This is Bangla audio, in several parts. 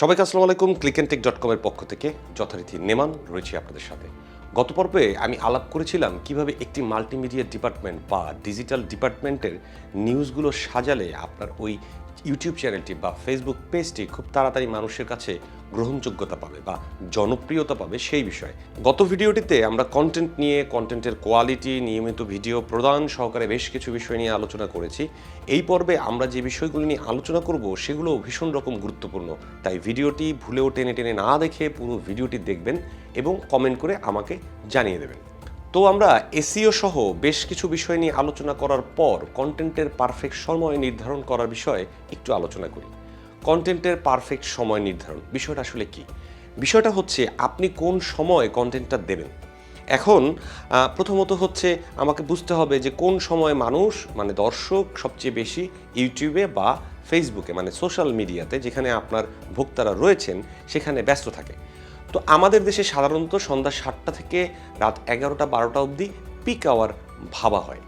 সবাইকে আসসালামু আলাইকুম ক্লিক অ্যান্ড টেক ডট কমের পক্ষ থেকে যথারীতি নেমান রয়েছি আপনাদের সাথে। গত পর্বে আমি আলাপ করেছিলাম কীভাবে একটি মাল্টিমিডিয়া ডিপার্টমেন্ট বা ডিজিটাল ডিপার্টমেন্টের নিউজগুলো সাজালে আপনার ওই ইউটিউব চ্যানেলটি বা ফেসবুক পেজটি খুব তাড়াতাড়ি মানুষের কাছে গ্রহণযোগ্যতা পাবে বা জনপ্রিয়তা পাবে সেই বিষয়ে। গত ভিডিওটিতে আমরা কন্টেন্ট নিয়ে কন্টেন্টের কোয়ালিটি নিয়মিত ভিডিও প্রদান সহকারে বেশ কিছু বিষয় নিয়ে আলোচনা করেছি। এই পর্বে আমরা যে বিষয়গুলো নিয়ে আলোচনা করব সেগুলো ভীষণ রকম গুরুত্বপূর্ণ। তাই ভিডিওটি ভুলেও টেনে টেনে না দেখে পুরো ভিডিওটি দেখবেন। এবং কমেন্ট করে আমাকে জানিয়ে দেবেন। তো আমরা এসিও সহ বেশ কিছু বিষয় নিয়ে আলোচনা করার পর কন্টেন্টের পারফেক্ট সময় নির্ধারণ করার বিষয়ে একটু আলোচনা করি। কন্টেন্টের পারফেক্ট সময় নির্ধারণ, বিষয়টা আসলে কি? বিষয়টা হচ্ছে আপনি কোন সময় কন্টেন্টটা দেবেন? এখন প্রথমত হচ্ছে আমাকে বুঝতে হবে যে কোন সময় মানুষ মানে দর্শক সবচেয়ে বেশি ইউটিউবে বা ফেসবুকে মানে সোশ্যাল মিডিয়াতে যেখানে আপনার ভোক্তারা রয়েছেন, সেখানে ব্যস্ত থাকে। তো আমাদের দেশে সাধারণত সন্ধ্যা সাতটা থেকে রাত এগারোটা, বারোটা অবধি পিক আওয়ার ভাবা হয়।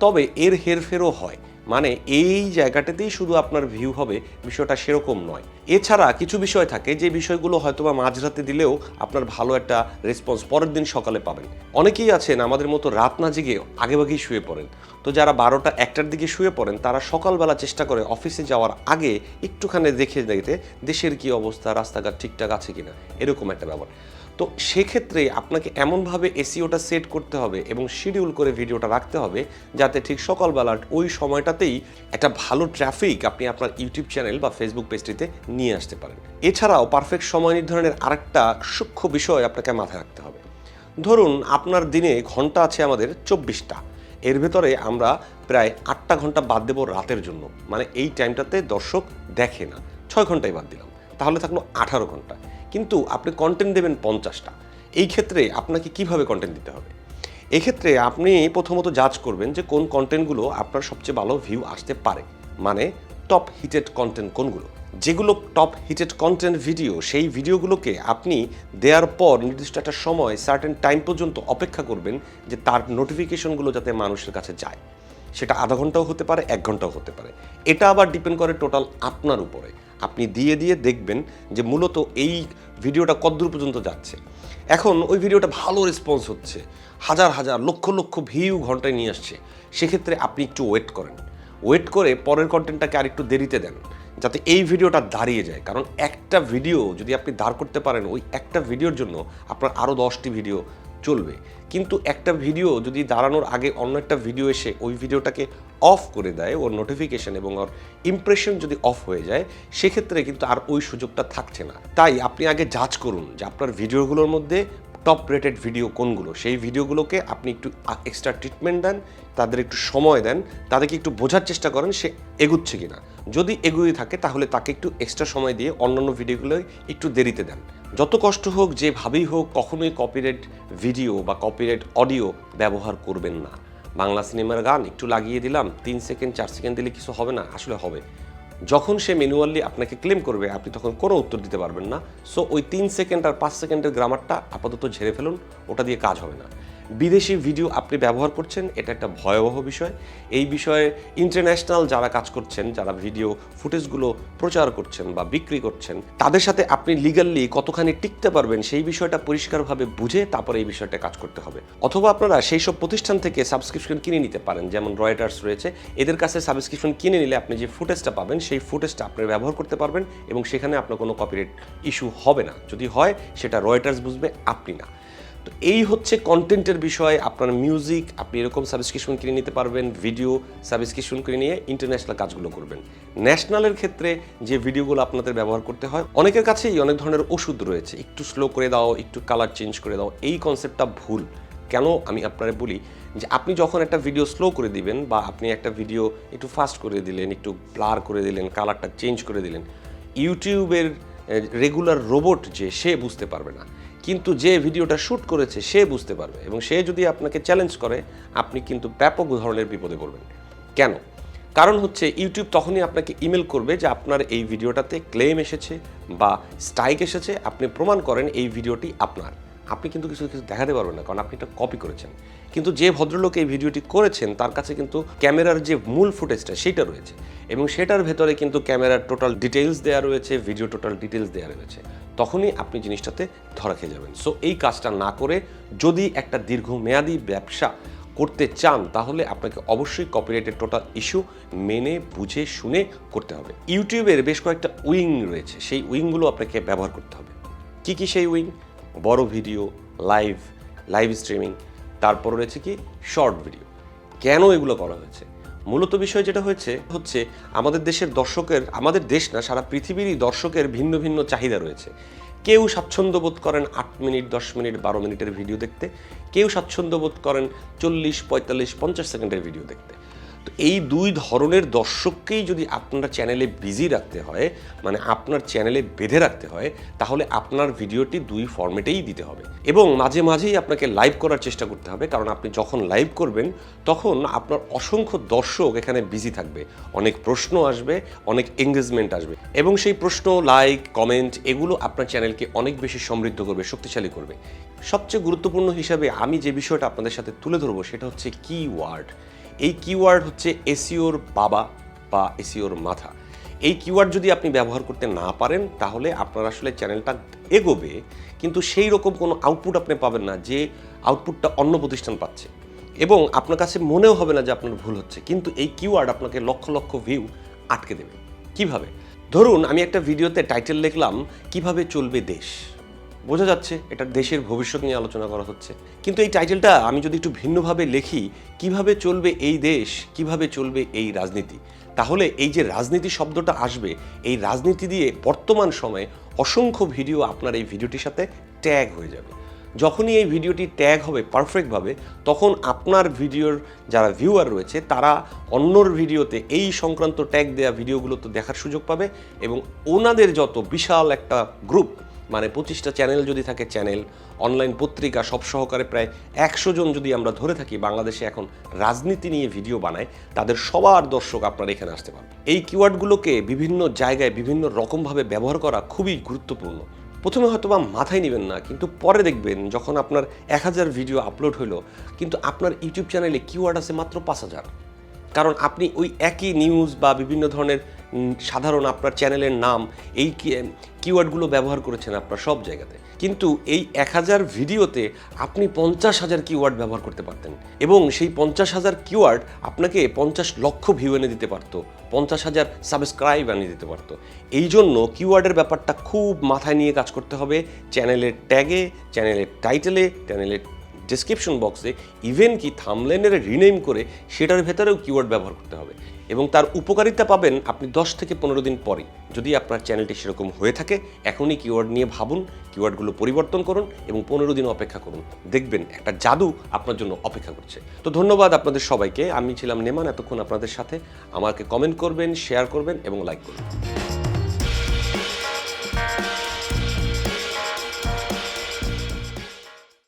তবে এর হেরফেরও হয়। মানে এই জায়গাটাতেই শুধু আপনার ভিউ হবে, বিষয়টা সেরকম নয়। এছাড়া কিছু বিষয় থাকে, যে বিষয়গুলো হয়তোবা মাঝরাতে দিলেও আপনার ভালো একটা রেসপন্স পরের দিন সকালে পাবেন। অনেকেই আছেন, আমাদের মতো রাত না জেগে আগেভাগেই শুয়ে পড়েন। তো যারা বারোটা একটার দিকে শুয়ে পড়েন, তারা সকালবেলা চেষ্টা করে অফিসে যাওয়ার আগে একটুখানি দেখে দেখতে দেশের কি অবস্থা, রাস্তাঘাট ঠিকঠাক আছে কিনা, এরকম একটা ব্যাপার। তো সেক্ষেত্রে আপনাকে এমনভাবে এসিওটা সেট করতে হবে এবং শিডিউল করে ভিডিওটা রাখতে হবে যাতে ঠিক সকালবেলার ওই সময়টাতেই একটা ভালো ট্রাফিক আপনি আপনার ইউটিউব চ্যানেল বা ফেসবুক পেজটিতে নিয়ে আসতে পারেন। এছাড়াও পারফেক্ট সময় নির্ধারণের আরেকটা সূক্ষ্ম বিষয় আপনাকে মাথায় রাখতে হবে। ধরুন আপনার দিনে ঘণ্টা আছে আমাদের চব্বিশটা। এর ভেতরে আমরা প্রায় আটটা ঘণ্টা বাদ দেবো রাতের জন্য। মানে এই টাইমটাতে দর্শক দেখে না। ছয় ঘন্টাই বাদ দিলাম। তাহলে থাকল আঠারো ঘণ্টা। কিন্তু আপনি কন্টেন্ট দেবেন পঞ্চাশটা। এই ক্ষেত্রে আপনাকে কীভাবে কন্টেন্ট দিতে হবে? এক্ষেত্রে আপনি প্রথমত জাজ করবেন যে কোন কন্টেন্টগুলো আপনার সবচেয়ে ভালো ভিউ আসতে পারে। মানে টপ হিটেড কন্টেন্ট কোনগুলো? যেগুলো টপ হিটেড কন্টেন্ট ভিডিও সেই ভিডিওগুলোকে আপনি দেওয়ার পর নির্দিষ্ট একটা সময় সার্টেন টাইম পর্যন্ত অপেক্ষা করবেন যে তার নোটিফিকেশনগুলো যাতে মানুষের কাছে যায়। সেটা আধা ঘন্টাও হতে পারে, এক ঘন্টাও হতে পারে। এটা আবার ডিপেন্ড করে টোটাল আপনার উপরে। আপনি দিয়ে দিয়ে দেখবেন যে মূলত এই ভিডিওটা কতদূর পর্যন্ত যাচ্ছে। এখন ওই ভিডিওটা ভালো রেসপন্স হচ্ছে। হাজার হাজার, লক্ষ লক্ষ ভিউ ঘন্টায় নিয়ে আসছে। সেক্ষেত্রে আপনি একটু ওয়েট করেন। ওয়েট করে পরের কন্টেন্টটাকে আর একটু দেরিতে দেন, যাতে এই ভিডিওটা দাঁড়িয়ে যায়। কারণ একটা ভিডিও যদি আপনি দাঁড় করতে পারেন, ওই একটা ভিডিওর জন্য আপনার আরও দশটি ভিডিও চলবে। কিন্তু একটা ভিডিও যদি দাঁড়ানোর আগে অন্য একটা ভিডিও এসে ওই ভিডিওটাকে অফ করে দেয়, ওর নোটিফিকেশন এবং ওর ইমপ্রেশন যদি অফ হয়ে যায়, সেক্ষেত্রে কিন্তু আর ওই সুযোগটা থাকছে না। তাই আপনি আগে যাচ করুন যে আপনার ভিডিওগুলোর মধ্যে টপ রেটেড ভিডিও কোনগুলো? সেই ভিডিওগুলোকে আপনি একটু এক্সট্রা ট্রিটমেন্ট দেন, তাদের একটু সময় দেন, তাদেরকে একটু বোঝার চেষ্টা করেন সে এগুচ্ছে কিনা। যদি এগুয়ে থাকে, তাহলে তাকে একটু এক্সট্রা সময় দিয়ে অন্যান্য ভিডিওগুলো একটু দেরিতে দেন। যত কষ্ট হোক, যেভাবেই হোক, কখনোই কপিরাইট ভিডিও বা কপিরাইট অডিও ব্যবহার করবেন না। বাংলা সিনেমার গান একটু লাগিয়ে দিলাম, তিন সেকেন্ড, চার সেকেন্ড দিলে কিছু হবে না, আসলে হবে। যখন সে ম্যানুয়ালি আপনাকে ক্লেম করবে, আপনি তখন কোনো উত্তর দিতে পারবেন না। সো ওই তিন সেকেন্ড আর পাঁচ সেকেন্ডের গ্রামারটা আপাতত ঝেড়ে ফেলুন, ওটা দিয়ে কাজ হবে না। বিদেশি ভিডিও আপনি ব্যবহার করছেন, এটা একটা ভয়াবহ বিষয়। এই বিষয়ে ইন্টারন্যাশনাল যারা কাজ করছেন, যারা ভিডিও ফুটেজগুলো প্রচার করছেন বা বিক্রি করছেন, তাদের সাথে আপনি লিগালি কতখানি টিকতে পারবেন সেই বিষয়টা পরিষ্কারভাবে বুঝে তারপরে এই বিষয়টা কাজ করতে হবে। অথবা আপনারা সেই সব প্রতিষ্ঠান থেকে সাবস্ক্রিপশন কিনে নিতে পারেন, যেমন রয়টার্স রয়েছে। এদের কাছে সাবস্ক্রিপশন কিনে নিলে আপনি যে ফুটেজটা পাবেন, সেই ফুটেজটা আপনি ব্যবহার করতে পারবেন এবং সেখানে আপনার কোনো কপিরাইট ইস্যু হবে না। যদি হয়, সেটা রয়টার্স বুঝবে, আপনি না। তো এই হচ্ছে কন্টেন্টের বিষয়। আপনার মিউজিক আপনি এরকম সাবস্ক্রিপশন কিনে নিতে পারবেন ভিডিও সাবস্ক্রিপশন কিনে নিয়ে ইন্টারন্যাশনাল কাজগুলো করবেন। ন্যাশনালের ক্ষেত্রে যে ভিডিওগুলো আপনাদের ব্যবহার করতে হয়, অনেকের কাছেই অনেক ধরনের ওষুধ রয়েছে। একটু স্লো করে দাও, একটু কালার চেঞ্জ করে দাও, এই কনসেপ্টটা ভুল। কেন? আমি আপনারা বলি যে, আপনি যখন একটা ভিডিও স্লো করে দিবেন বা আপনি একটা ভিডিও একটু ফাস্ট করে দিলেন, একটু ব্লার করে দিলেন কালারটা চেঞ্জ করে দিলেন ইউটিউবের রেগুলার রোবট যে, সে বুঝতে পারবে না। কিন্তু যে ভিডিওটা শ্যুট করেছে, সে বুঝতে পারবে এবং সে যদি আপনাকে চ্যালেঞ্জ করে, আপনি কিন্তু ব্যাপক ধরনের বিপদে পড়বেন। কেন? কারণ হচ্ছে ইউটিউব তখনই আপনাকে ইমেল করবে যে আপনার এই ভিডিওটাতে ক্লেম এসেছে বা স্ট্রাইক এসেছে, আপনি প্রমাণ করেন এই ভিডিওটি আপনার। আপনি কিন্তু কিছু কিছু দেখাতে পারবেন না, কারণ আপনি এটা কপি করেছেন। কিন্তু যে ভদ্রলোক এই ভিডিওটি করেছেন, তার কাছে কিন্তু ক্যামেরার যে মূল ফুটেজটা সেটা রয়েছে। এবং সেটার ভেতরে কিন্তু ক্যামেরার টোটাল ডিটেলস দেওয়া রয়েছে ভিডিও টোটাল ডিটেলস দেওয়া রয়েছে। তখনই আপনি জিনিসটাতে ধরা খেয়ে যাবেন। সো এই কাজটা না করে যদি একটা দীর্ঘমেয়াদী ব্যবসা করতে চান, তাহলে আপনাকে অবশ্যই কপিরাইটের টোটাল ইস্যু মেনে, বুঝে, শুনে করতে হবে। ইউটিউবের বেশ কয়েকটা উইং রয়েছে। সেই উইংগুলো আপনাকে ব্যবহার করতে হবে। কী কী সেই উইং? বড় ভিডিও, লাইভ লাইভ স্ট্রিমিং তারপর রয়েছে কি, শর্ট ভিডিও। কেন এগুলো করা হয়েছে? মূলত বিষয় যেটা হয়েছে, হচ্ছে আমাদের দেশের দর্শকের, আমাদের দেশ না, সারা পৃথিবীরই দর্শকের ভিন্ন ভিন্ন চাহিদা রয়েছে। কেউ স্বাচ্ছন্দ্য বোধ করেন আট মিনিট, দশ মিনিট, বারো মিনিটের ভিডিও দেখতে। কেউ স্বাচ্ছন্দ্য বোধ করেন চল্লিশ, পঁয়তাল্লিশ, পঞ্চাশ সেকেন্ডের ভিডিও দেখতে। তো এই দুই ধরনের দর্শককেই যদি আপনার চ্যানেলে বিজি রাখতে হয় মানে আপনার চ্যানেলে বেঁধে রাখতে হয়, তাহলে আপনার ভিডিওটি দুই ফরম্যাটেই দিতে হবে। এবং মাঝে মাঝেই আপনাকে লাইভ করার চেষ্টা করতে হবে, কারণ আপনি যখন লাইভ করবেন, তখন আপনার অসংখ্য দর্শক এখানে বিজি থাকবে। অনেক প্রশ্ন আসবে, অনেক এঙ্গেজমেন্ট আসবে। এবং সেই প্রশ্ন লাইক কমেন্ট এগুলো আপনার চ্যানেলকে অনেক বেশি সমৃদ্ধ করবে, শক্তিশালী করবে। সবচেয়ে গুরুত্বপূর্ণ হিসাবে আমি যে বিষয়টা আপনাদের সাথে তুলে ধরবো, সেটা হচ্ছে কিওয়ার্ড এই কিওয়ার্ড হচ্ছে এসিওর বাবা বা এসিওর মাথা। এই কিওয়ার্ড যদি আপনি ব্যবহার করতে না পারেন, তাহলে আপনার আসলে চ্যানেলটা এগোবে, কিন্তু সেই রকম কোনো আউটপুট আপনি পাবেন না যে আউটপুটটা অন্য প্রতিষ্ঠান পাচ্ছে। এবং আপনার কাছে মনেও হবে না যে আপনার ভুল হচ্ছে, কিন্তু এই কিওয়ার্ড আপনাকে লক্ষ লক্ষ ভিউ আটকে দেবে। কীভাবে? ধরুন, আমি একটা ভিডিওতে টাইটেল লিখলাম, কীভাবে চলবে দেশ? বোঝা যাচ্ছে এটা দেশের ভবিষ্যৎ নিয়ে আলোচনা করা হচ্ছে। কিন্তু এই টাইটেলটা আমি যদি একটু ভিন্নভাবে লিখি, কীভাবে চলবে এই দেশ, কীভাবে চলবে এই রাজনীতি? তাহলে এই যে রাজনীতি শব্দটা আসবে, এই রাজনীতি দিয়ে বর্তমান সময়ে অসংখ্য ভিডিও আপনার এই ভিডিওটির সাথে ট্যাগ হয়ে যাবে। যখনই এই ভিডিওটি ট্যাগ হবে পারফেক্টভাবে, তখন আপনার ভিডিওর যারা ভিউয়ার রয়েছে, তারা অন্যর ভিডিওতে এই সংক্রান্ত ট্যাগ দেওয়া ভিডিওগুলো তো দেখার সুযোগ পাবে এবং ওনাদের যত বিশাল একটা গ্রুপ মানে পঁচিশটা চ্যানেল যদি থাকে চ্যানেল, অনলাইন পত্রিকা সব সহকারে প্রায় একশো জন যদি আমরা ধরে থাকি, বাংলাদেশে এখন রাজনীতি নিয়ে ভিডিও বানায়, তাদের সবার দর্শক আপনার এখানে আসতে পারবে এই কিওয়ার্ডগুলোকে বিভিন্ন জায়গায় বিভিন্ন রকমভাবে ব্যবহার করা খুবই গুরুত্বপূর্ণ। প্রথমে হয়তো বা মাথায় নেবেন না, কিন্তু পরে দেখবেন যখন আপনার এক হাজার ভিডিও আপলোড হলো কিন্তু আপনার ইউটিউব চ্যানেলে কিওয়ার্ড আছে মাত্র পাঁচ হাজার। কারণ আপনি ওই একই নিউজ বা বিভিন্ন ধরনের সাধারণ আপনার চ্যানেলের নাম, এই কিওয়ার্ডগুলো ব্যবহার করেছেন আপনার সব জায়গাতে। কিন্তু এই এক হাজার ভিডিওতে আপনি পঞ্চাশ হাজার কিওয়ার্ড ব্যবহার করতে পারতেন। এবং সেই পঞ্চাশ হাজার কিওয়ার্ড আপনাকে পঞ্চাশ লক্ষ ভিউ এনে দিতে পারতো, পঞ্চাশ হাজার সাবস্ক্রাইব এনে দিতে পারতো। এই জন্য কিওয়ার্ডের ব্যাপারটা খুব মাথায় নিয়ে কাজ করতে হবে। চ্যানেলের ট্যাগে চ্যানেলের টাইটেলে চ্যানেলের ডেসক্রিপশন বক্সে ইভেন কি থামলেনের রিনেম করে সেটার ভেতরেও কিওয়ার্ড ব্যবহার করতে হবে। এবং তার উপকারিতা পাবেন আপনি দশ থেকে পনেরো দিন পরে যদি আপনার চ্যানেলটি সেরকম হয়ে থাকে, এখনই কিওয়ার্ড নিয়ে ভাবুন কিওয়ার্ডগুলো পরিবর্তন করুন এবং পনেরো দিন অপেক্ষা করুন। দেখবেন একটা জাদু আপনার জন্য অপেক্ষা করছে। তো ধন্যবাদ আপনাদের সবাইকে। আমি ছিলাম নেমান, এতক্ষণ আপনাদের সাথে। আমাকে কমেন্ট করবেন শেয়ার করবেন এবং লাইক করবেন।